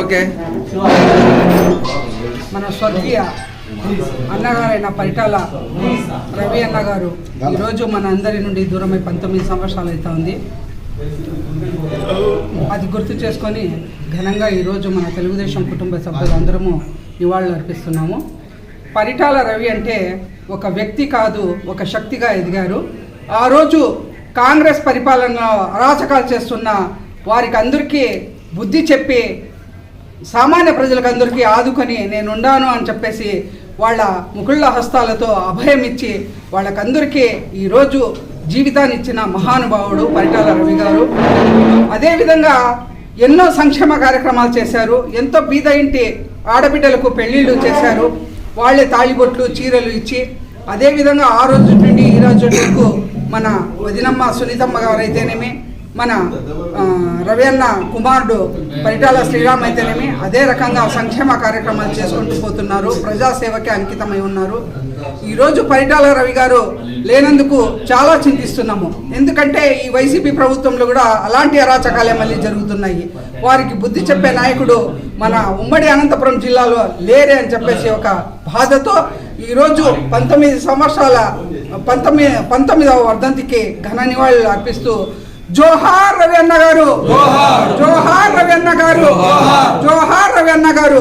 Okay. మన స్వర్గీయ అన్నగారైన పరిటాల రవి అన్నగారు ఈరోజు మన అందరి నుండి దూరమై పంతొమ్మిది సంవత్సరాలు అవుతా ఉంది. అది గుర్తు చేసుకొని ఘనంగా ఈరోజు మన తెలుగుదేశం కుటుంబ సభ్యులందరము నివాళులు అర్పిస్తున్నాము. పరిటాల రవి అంటే ఒక వ్యక్తి కాదు ఒక శక్తిగా ఎదిగారు. ఆ రోజు కాంగ్రెస్ పరిపాలనలో అరాచకాలు చేస్తున్న వారికి అందరికీ బుద్ధి చెప్పి సామాన్య ప్రజలకు అందరికీ ఆదుకొని నేనుండాను అని చెప్పేసి వాళ్ళ ముకుళ్ళ హస్తాలతో అభయం ఇచ్చి వాళ్ళకందరికీ ఈరోజు జీవితాన్ని ఇచ్చిన మహానుభావుడు పరిటాల రవి గారు. అదేవిధంగా ఎన్నో సంక్షేమ కార్యక్రమాలు చేశారు. ఎంతో బీద ఇంటి ఆడబిడ్డలకు పెళ్ళిళ్ళు చేశారు. వాళ్ళే తాళిబొట్లు చీరలు ఇచ్చి అదేవిధంగా ఆ రోజు నుండి ఈ రోజు వరకు మన వదినమ్మ సునీతమ్మ గారు అయితేనేమి మన రవి అన్న కుమారుడు పరిటాల శ్రీరామ్ అయితేనేమి అదే రకంగా సంక్షేమ కార్యక్రమాలు చేసుకుంటూ పోతున్నారు. ప్రజాసేవకే అంకితమై ఉన్నారు. ఈరోజు పరిటాల రవి గారు లేనందుకు చాలా చింతిస్తున్నాము. ఎందుకంటే ఈ వైసీపీ ప్రభుత్వంలో కూడా అలాంటి అరాచకాలే మళ్ళీ జరుగుతున్నాయి. వారికి బుద్ధి చెప్పే నాయకుడు మన ఉమ్మడి అనంతపురం జిల్లాలో లేరే అని చెప్పేసి ఒక బాధతో ఈరోజు పంతొమ్మిది సంవత్సరాల పంతొమ్మిది పంతొమ్మిదవ వర్ధంతికి ఘన నివాళులు అర్పిస్తూ జోహార్ రవి అన్న గారు. జోహార్. రవి అన్న గారు. జోహార్. రవి అన్న గారు.